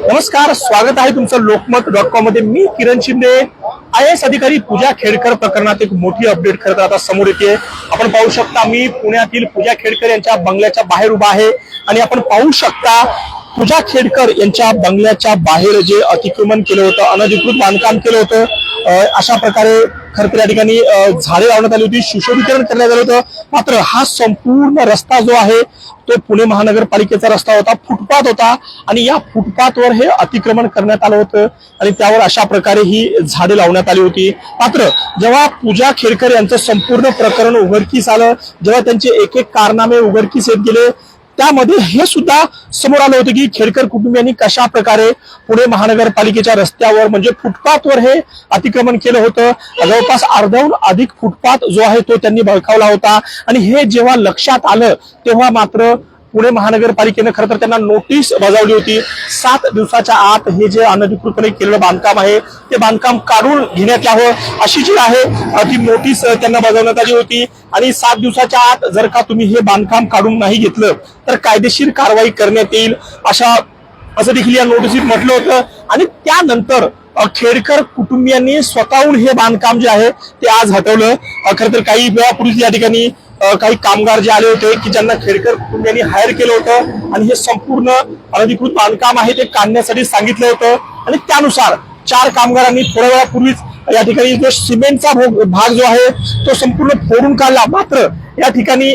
नमस्कार स्वागत आहे तुमचं लोकमत डॉट कॉममध्ये. मी किरण शिंदे आय एस अधिकारी पूजा खेडकर प्रकरणात एक मोठी अपडेट खरं तर आता समोर येते आपण पाहू शकता मी पुण्यातील पूजा खेडकर यांच्या बंगल्याच्या बाहेर उभा आहे. आणि आपण पाहू शकता पूजा खेडकर यांच्या बंगल्याच्या बाहेर जे अतिक्रमण केलं होतं अनधिकृत बांधकाम केलं होतं अशा प्रकारे खरं तर या ठिकाणी झाडे लावण्यात आली होती सुशोभीकरण करण्यात आलं होतं. मात्र हा संपूर्ण रस्ता जो आहे तो पुणे महानगरपालिकेचा रस्ता होता फुटपाथ होता आणि या फुटपाथवर हे अतिक्रमण करण्यात आलं होतं आणि त्यावर अशा प्रकारे ही झाडे लावण्यात आली होती. मात्र जेव्हा पूजा खेडकर यांचं संपूर्ण प्रकरण उघडकीस आलं जेव्हा त्यांचे एक एक कारनामे उघडकीस येत गेले त्यामध्ये हे सुद्धा समोर आलं होतं की खेडकर कुटुंबियांनी कशा प्रकारे पुणे महानगरपालिकेच्या रस्त्यावर म्हणजे फुटपाथवर हे अतिक्रमण केलं होतं. जवळपास अर्ध्याहून अधिक फुटपाथ जो आहे तो त्यांनी बळकावला होता. आणि हे जेव्हा लक्षात आलं तेव्हा मात्र पुणे महानगरपालिकेनं खरं तर त्यांना नोटीस बजावली होती. सात दिवसाच्या आत हे जे अनधिकृतपणे केलेलं बांधकाम आहे ते बांधकाम काढून घेण्यात यावं अशी जी आहे ती नोटीस त्यांना बजावण्यात आली होती. आणि सात दिवसाच्या आत जर का तुम्ही हे बांधकाम काढून नाही घेतलं तर कायदेशीर कारवाई करण्यात येईल अशा असं देखील या नोटीसीत म्हटलं होतं. आणि त्यानंतर खेडकर कुटुंबियांनी स्वतःहून हे बांधकाम जे आहे ते आज हटवलं. खरं तर काही वेळापूर्वी या ठिकाणी काही कामगार जे आले होते की ज्यांना खेडकर कुटुंबियांनी हायर केलं होतं आणि हे संपूर्ण अनधिकृत बांधकाम आहे ते काढण्यासाठी सांगितलं होतं. आणि त्यानुसार चार कामगारांनी थोड्या वेळापूर्वीच या ठिकाणी जो सिमेंटचा भोग- भाग जो आहे तो संपूर्ण फोडून काढला. मात्र या ठिकाणी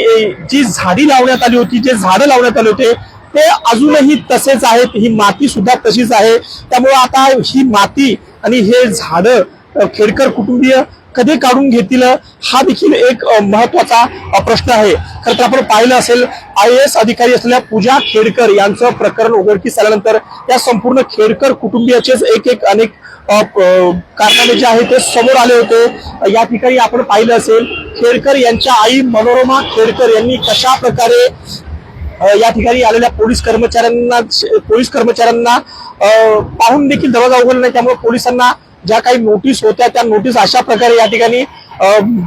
जी झाडी लावण्यात आली होती जे झाडं लावण्यात आले होते ते अजूनही तसेच आहेत. ही माती सुद्धा तशीच आहे. त्यामुळे आता ही माती आणि हे झाडं खेडकर कुटुंबीय कधी काढून घेतील हा देखील एक महत्त्वाचा प्रश्न आहे. खरं तर आपण पाहिलं असेल आय एस अधिकारी असलेल्या पूजा खेडकर यांचं प्रकरण उघडकीस आल्यानंतर या संपूर्ण खेडकर कुटुंबियाचेच एक एक अनेक कारणाने जे आहे ते समोर आले होते. या ठिकाणी आपण पाहिलं असेल खेडकर यांच्या आई मनोरमा खेडकर यांनी कशा प्रकारे या ठिकाणी आलेल्या पोलीस कर्मचाऱ्यांना पोलीस कर्मचाऱ्यांना पाहून देखील दरवाजा उघडला नाही त्यामुळे पोलिसांना ज्या काही नोटीस होत्या त्या नोटीस अशा प्रकारे या ठिकाणी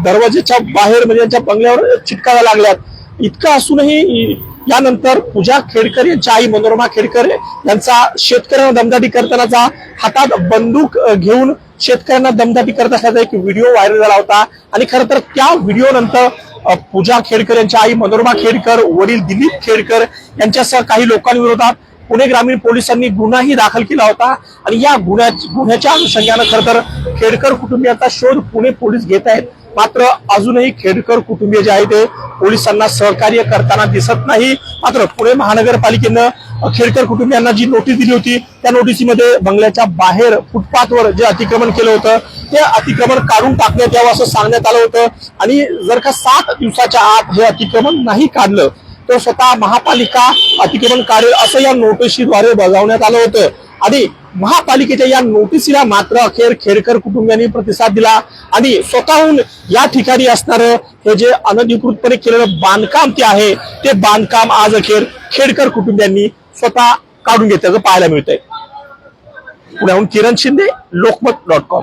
दरवाजेच्या बाहेर म्हणजे त्यांच्या बंगल्यावर चिटकाव्या लागल्यात. इतकं असूनही यानंतर पूजा खेडकर यांच्या आई मनोरमा खेडकर यांचा शेतकऱ्यांना दमदाटी करतानाचा हातात बंदूक घेऊन शेतकऱ्यांना दमदाटी करत असल्याचा एक व्हिडिओ व्हायरल झाला होता. आणि खरं तर त्या व्हिडिओ नंतर पूजा खेडकर यांच्या आई मनोरमा खेडकर वडील दिलीप खेडकर यांच्यासह काही लोकांविरोधात पुणे ग्रामीण पोलिसांनी गुन्हाही दाखल केला होता आणि या गुन्ह्या गुन्ह्याच्या अनुषंगानं खर तर खेडकर कुटुंबियांचा शोध पुणे पोलीस घेत आहेत. मात्र अजूनही खेडकर कुटुंबीय जे आहे ते पोलिसांना सहकार्य करताना दिसत नाही. मात्र पुणे महानगरपालिकेनं खेडकर कुटुंबियांना जी नोटीस दिली होती त्या नोटीसीमध्ये बंगल्याच्या बाहेर फुटपाथवर जे अतिक्रमण केलं होतं ते अतिक्रमण काढून टाकण्यात यावं असं सांगण्यात आलं होतं. आणि जर का सात दिवसाच्या आत हे अतिक्रमण नाही काढलं तो स्वतः महापालिका अतिक्रमण कार्य असं या नोटिशीद्वारे बजावण्यात आलं होतं. आणि महापालिकेच्या या नोटिसीला मात्र अखेर खेडकर कुटुंबियांनी प्रतिसाद दिला. आणि स्वतःहून या ठिकाणी असणारं हे जे अनधिकृतपणे केलेलं बांधकाम ते आहे ते बांधकाम आज अखेर खेडकर कुटुंबियांनी स्वतः काढून घेतल्याचं पाहायला मिळतंय. पुण्याहून किरण शिंदे लोकमत डॉट कॉम.